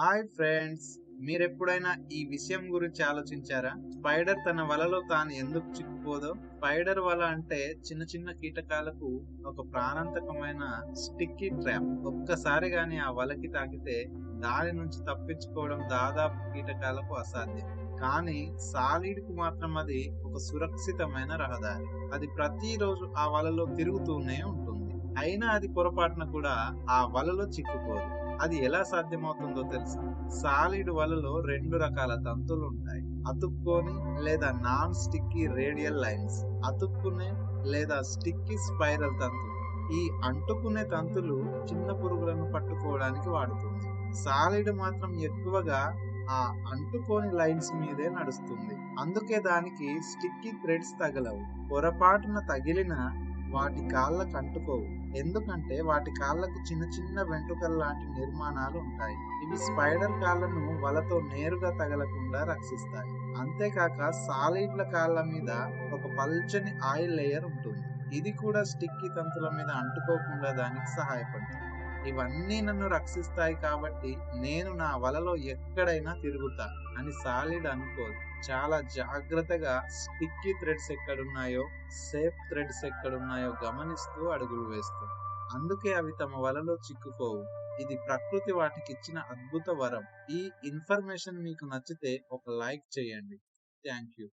Hi friends మీరెప్పుడైనా ఈ విషయం గురించి ఆలోచించారా? స్పైడర్ తన వలలో తాను ఎందుకు చిక్కుపోదో? స్పైడర్ వల అంటే చిన్న చిన్న కీటకాలకు ఒక ప్రాణాంతకమైన స్టిక్కీ ట్రాప్. ఒక్కసారి గాని ఆ వలకి తాకితే దాని నుంచి తప్పించుకోవడం దాదాపు కీటకాలకు అసాధ్యం. కానీ సాలిడ్కు మాత్రం అది ఒక సురక్షితమైన రహదారి. అది ప్రతిరోజు ఆ వలలో తిరుగుతూనే ఉంటుంది. అయినా అది పొరపాటున కూడా ఆ వలలో చిక్కుకోదు అది ఎలా సాధ్యమవుతుందో తెలుసా? సాలిడ్ వలలో రెండు రకాల తంతులు ఉంటాయి అతుక్కోని లేదా నాన్ స్టిక్కీ రేడియల్ లైన్స్ అతుక్కునే లేదా స్టిక్కీ స్పైరల్ తంతులు. ఈ అంటుకునే తంతులు చిన్న పురుగులను పట్టుకోవడానికి వాడుతుంది. సాలిడ్ మాత్రం ఎక్కువగా ఆ అంటుకోని లైన్స్ మీదే నడుస్తుంది. అందుకే దానికి స్టిక్కీ థ్రెడ్స్ తగలవు. పొరపాటున తగిలిన వాటి కాళ్ళకు అంటుకోవు. ఎందుకంటే వాటి కాళ్ళకు చిన్న చిన్న వెంట్రుకల లాంటి నిర్మాణాలు ఉంటాయి. ఇవి స్పైడర్ కాళ్ళను వలతో నేరుగా తగలకుండా రక్షిస్తాయి. అంతేకాక సాలిడ్ల కాళ్ళ మీద ఒక పల్చని ఆయిల్ లేయర్ ఉంటుంది. ఇది కూడా స్టిక్కీ తంతుల మీద అంటుకోకుండా దానికి సహాయపడుతుంది. ఇవన్నీ నన్ను రక్షిస్తాయి కాబట్టి నేను నా వలలో ఎక్కడైనా తిరుగుతా అని సాలిడ్ అనుకోదు. చాలా జాగ్రత్తగా స్టిక్కీ థ్రెడ్స్ ఎక్కడున్నాయో సేఫ్ థ్రెడ్స్ ఎక్కడున్నాయో గమనిస్తూ అడుగులు వేస్తూ. అందుకే అవి తమ వలలో చిక్కుకోవు ఇది ప్రకృతి వాటికి ఇచ్చిన అద్భుత వరం. ఈ ఇన్ఫర్మేషన్ మీకు నచ్చితే ఒక లైక్ చేయండి. Thank you.